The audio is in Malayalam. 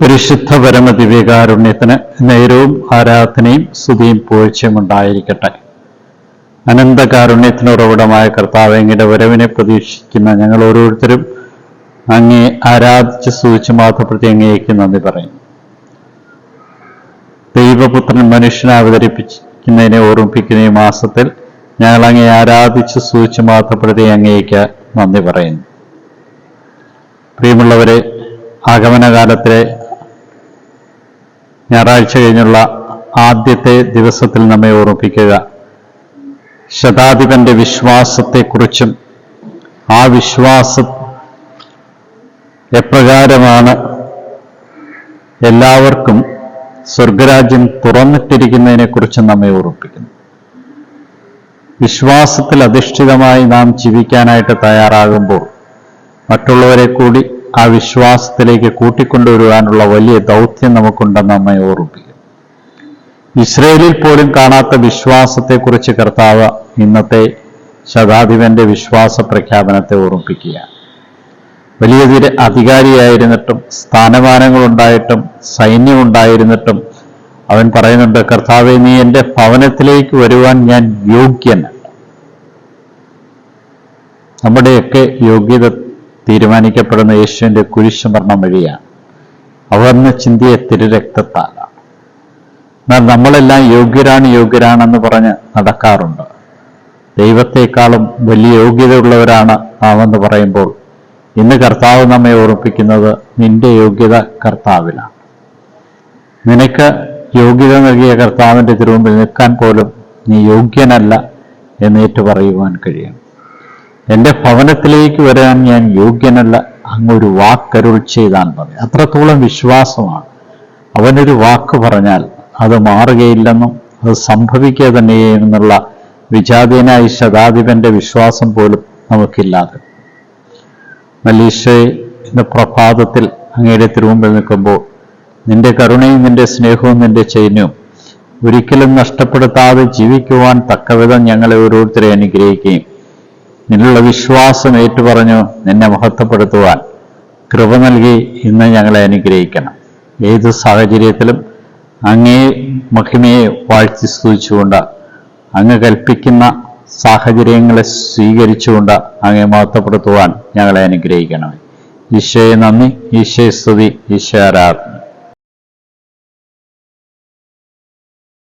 പരിശുദ്ധ പരമദിവ്യകാരുണ്യത്തിന് നേരവും ആരാധനയും സ്തുതിയും പൂഴ്ചയും ഉണ്ടായിരിക്കട്ടെ. അനന്തകാരുണ്യത്തിന് ഉറവിടമായ കർത്താവ് എങ്ങനെ വരവിനെ പ്രതീക്ഷിക്കുന്ന ഞങ്ങൾ ഓരോരുത്തരും അങ്ങേ ആരാധിച്ച് സ്തുതിച്ച് മാത്രപ്പെടുത്തി അങ്ങേക്ക് നന്ദി പറയും ദൈവപുത്രൻ മനുഷ്യനെ അവതരിപ്പിക്കുന്നതിനെ ഓർമ്മിപ്പിക്കുന്ന ഈ മാസത്തിൽ ഞങ്ങൾ അങ്ങേ ആരാധിച്ച് സ്തുതിച്ച് മാത്രപ്പെടുത്തി അങ്ങേക്ക് നന്ദി പറയുന്നു. പ്രിയമുള്ളവരെ ആഗമനകാലത്തിലെ ഞായറാഴ്ച കഴിഞ്ഞുള്ള ആദ്യത്തെ ദിവസത്തിൽ നമ്മെ ഓർമ്മിപ്പിക്കുക. ശതാധിപന്റെ വിശ്വാസത്തെക്കുറിച്ചും ആ വിശ്വാസം എപ്രകാരമാണ് എല്ലാവർക്കും സ്വർഗരാജ്യം തുറന്നിട്ടിരിക്കുന്നതിനെക്കുറിച്ചും നമ്മെ ഓർമ്മിപ്പിക്കുന്നു. വിശ്വാസത്തിൽ അധിഷ്ഠിതമായി നാം ജീവിക്കാനായിട്ട് തയ്യാറാകുമ്പോൾ മറ്റുള്ളവരെ കൂടി ആ വിശ്വാസത്തിലേക്ക് കൂട്ടിക്കൊണ്ടുവരുവാനുള്ള വലിയ ദൗത്യം നമുക്കുണ്ടെന്ന് നമ്മെ ഓർമ്മിപ്പിക്കും ഇസ്രയേലിൽ പോലും കാണാത്ത വിശ്വാസത്തെക്കുറിച്ച് കർത്താവ് ഇന്നത്തെ ശതാധിപന്റെ വിശ്വാസ പ്രഖ്യാപനത്തെ ഓർമ്മിപ്പിക്കുക വലിയ തിര അധികാരിയായിരുന്നിട്ടും സ്ഥാനമാനങ്ങളുണ്ടായിട്ടും സൈന്യമുണ്ടായിരുന്നിട്ടും അവൻ പറയുന്നുണ്ട് കർത്താവെ നീ എന്റെ ഭവനത്തിലേക്ക് വരുവാൻ ഞാൻ യോഗ്യനല്ല. നമ്മുടെയൊക്കെ യോഗ്യത തീരുമാനിക്കപ്പെടുന്ന യേശുവിന്റെ കുരിശുമരണം വഴിയാണ്. അവർന്ന് ചിന്തിയ തിരുരക്തത്താലാണ് എന്നാൽ നമ്മളെല്ലാം യോഗ്യരാണ് യോഗ്യരാണെന്ന് പറഞ്ഞ് നടക്കാറുണ്ട്. ദൈവത്തെക്കാളും വലിയ യോഗ്യതയുള്ളവരാണ് നാമെന്ന് പറയുമ്പോൾ ഇന്ന് കർത്താവ് നമ്മെ ഓർപ്പിക്കുന്നത് നിന്റെ യോഗ്യത കർത്താവിലാണ്. നിനക്ക് യോഗ്യത നൽകിയ കർത്താവിന്റെ തിരുമുമ്പിൽ നിൽക്കാൻ പോലും നീ യോഗ്യനല്ല എന്നേറ്റു പറയുവാൻ കഴിയും. എന്റെ ഭവനത്തിലേക്ക് വരാൻ ഞാൻ യോഗ്യനല്ല. അങ്ങൊരു വാക്കരുൾ ചെയ്താൽ മതി അത്രത്തോളം വിശ്വാസമാണ്. അവനൊരു വാക്ക് പറഞ്ഞാൽ അത് മാറുകയില്ലെന്നും അത് സംഭവിക്കുക തന്നെയെന്നുള്ള വിജാതീനായി ശതാധിപന്റെ വിശ്വാസം പോലും നമുക്കില്ലാതെ. മലീഷയെ ഇന്ന് പ്രഭാതത്തിൽ അങ്ങയുടെ തിരുമുമ്പിൽ നിൽക്കുമ്പോൾ നിന്റെ കരുണയും നിന്റെ സ്നേഹവും നിന്റെ ചൈന്യവും ഒരിക്കലും നഷ്ടപ്പെടുത്താതെ ജീവിക്കുവാൻ തക്കവിധം ഞങ്ങളെ ഓരോരുത്തരെ അനുഗ്രഹിക്കുകയും നിന്നുള്ള വിശ്വാസം ഏറ്റുപറഞ്ഞു നിന്നെ മഹത്വപ്പെടുത്തുവാൻ കൃപ നൽകി ഇന്ന് ഞങ്ങളെ അനുഗ്രഹിക്കണം. ഏത് സാഹചര്യത്തിലും അങ്ങേ മഹിമയെ വാഴ്ത്തി സ്തുതിച്ചുകൊണ്ട് അങ്ങ് കൽപ്പിക്കുന്ന സാഹചര്യങ്ങളെ സ്വീകരിച്ചുകൊണ്ട് അങ്ങേ മഹത്വപ്പെടുത്തുവാൻ ഞങ്ങളെ അനുഗ്രഹിക്കണം ഈശോയെ നന്ദി ഈശോയെ സ്തുതി ഈശോ ആരാധന.